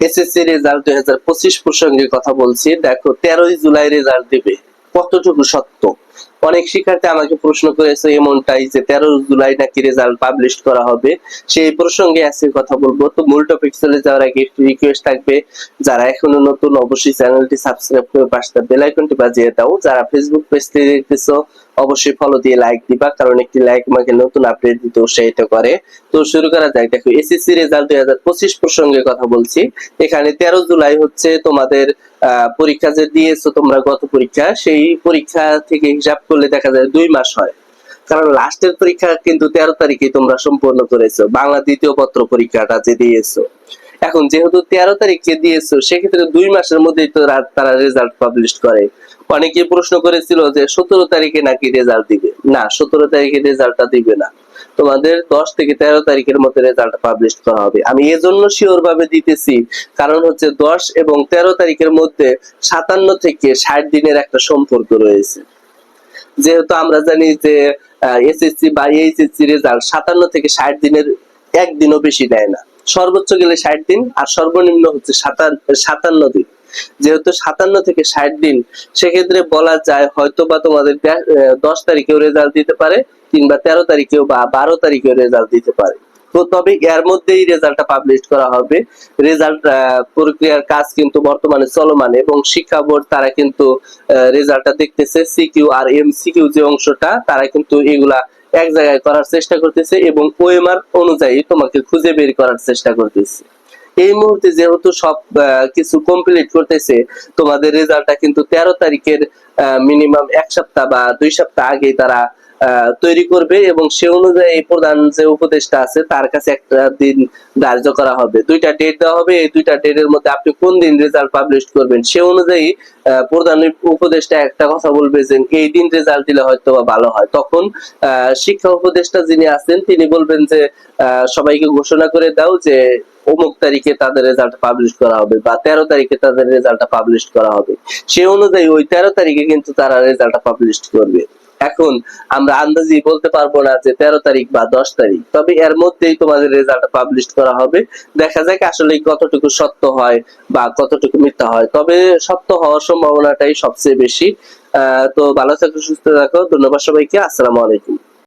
SSC result দুই হাজার পঁচিশ প্রসঙ্গে কথা বলছি। দেখো, তেরোই জুলাই রেজাল্ট দিবে। কতটুকু সত্য? অনেক শিক্ষার্থী আমাকে প্রশ্ন করেছে এমনটাই যে তেরো জুলাই নাকি রেজাল্ট পাবলিশ করা হবে, সেই প্রসঙ্গে আজকে কথা বলব। তো মূল টপিক চলে যাওয়ার আগে একটি রিকোয়েস্ট থাকবে, যারা এখনও নতুন, অবশ্যই চ্যানেলটি সাবস্ক্রাইব করে পাশে বেল আইকনটি বাজিয়ে দাও। যারা ফেসবুক পেজ থেকে দেখতেছো, অবশ্যই ফলো দিয়ে লাইক দিবা, কারণ একটি লাইক আমাকে নতুন আপডেট দিতে উৎসাহিত করে। তো শুরু করা যাক, দেখো এসএসসি রেজাল্ট দুই হাজার পঁচিশ প্রসঙ্গে কথা বলছি। এখানে তেরো জুলাই হচ্ছে তোমাদের পরীক্ষা যে দিয়েছ তোমরা গত পরীক্ষা, সেই পরীক্ষা থেকে হিসাব করলে দেখা যায় দুই মাস হয়। কারণ লাস্টের পরীক্ষা কিন্তু তেরো তারিখে তোমরা সম্পূর্ণ করেছ। বাংলা দ্বিতীয় পত্র পরীক্ষাটা যে দিয়েছ। এখন যেহেতু তেরো তারিখে দিয়েছ, সেক্ষেত্রে দুই মাসের মধ্যেই তো তারা রেজাল্ট পাবলিশ করে। অনেকে প্রশ্ন করেছিল যে সতেরো তারিখে নাকি রেজাল্ট দিবে? না, সতেরো তারিখে রেজাল্টটা দিবে না। তোমাদের দশ থেকে তেরো তারিখের মধ্যে রেজাল্ট পাবলিশ করা হবে। আমি এজন্য শিওর ভাবে দিতেছি, কারণ হচ্ছে দশ এবং তেরো তারিখের মধ্যে সাতান্ন থেকে ষাট দিনের একটা সম্পর্ক রয়েছে। যেহেতু আমরা জানি যে এসএসসি বা এইচএসসি রেজাল্ট সাতান্ন থেকে ষাট দিনের একদিনও বেশি দেয় না। সর্বোচ্চ গেলে ষাট দিন আর সর্বনিম্ন হচ্ছে সাতান্ন দিন। যেহেতু সাতান্ন থেকে ষাট দিন, সেক্ষেত্রে বলা যায় হয়তো বা তোমাদের দশ তারিখেও রেজাল্ট দিতে পারে কিংবা তেরো তারিখেও বা বারো তারিখেও রেজাল্ট দিতে পারে। তো তবে এর মধ্যেই রেজাল্টটা পাবলিশ করা হবে। রেজাল্ট প্রক্রিয়ার কাজ কিন্তু বর্তমানে চলমান এবং শিক্ষা বোর্ড তারা কিন্তু রেজাল্টটা দেখতেছে। সিকিউ আর যে অংশটা, তারা কিন্তু এগুলা এক জায়গায় করার চেষ্টা করতেছে এবং ওএমআর অনুযায়ী তোমাকে খুঁজে বের করার চেষ্টা করতেছে। এই মুহূর্তে যেহেতু সব কিছু কমপ্লিট করতেছে, তোমাদের রেজাল্টটা কিন্তু তেরো তারিখের মিনিমাম এক সপ্তাহ বা দুই সপ্তাহ আগেই তারা তৈরি করবে এবং সে অনুযায়ী প্রধান যে উপদেশটা আছে, তার কাছে একটা দিন ধার্য করা হবে। দুইটা ডেট দেওয়া হবে। এই দুইটা ডেটের মধ্যে আপনি কোন দিন রেজাল্ট পাবলিশ করবেন? সে অনুযায়ী প্রধান উপদেষ্টা একটা কথা বলবে যে, এই দিন রেজাল্ট দিলে হয়তো ভালো হয়। তখন শিক্ষা উপদেষ্টা যিনি আছেন, তিনি বলবেন যে সবাইকে ঘোষণা করে দাও যে, অমুক তারিখে তাদের রেজাল্ট পাবলিশ করা হবে বা তেরো তারিখে তাদের রেজাল্টটা পাবলিশ করা হবে। সে অনুযায়ী ওই তেরো তারিখে কিন্তু তারা রেজাল্টটা পাবলিশ করবে। এখন আমরা আন্দাজি বলতে পারব না যে তেরো তারিখ বা দশ তারিখ, তবে এর মধ্যেই তোমাদের রেজাল্ট পাবলিশ করা হবে। দেখা যাক আসলে কতটুকু সত্য হয় বা কতটুকু মিথ্যা হয়, তবে সত্য হওয়ার সম্ভাবনাটাই সবচেয়ে বেশি। আহ, তো ভালো থাকো, সুস্থ থাকো, ধন্যবাদ সবাইকে, আসসালামু আলাইকুম।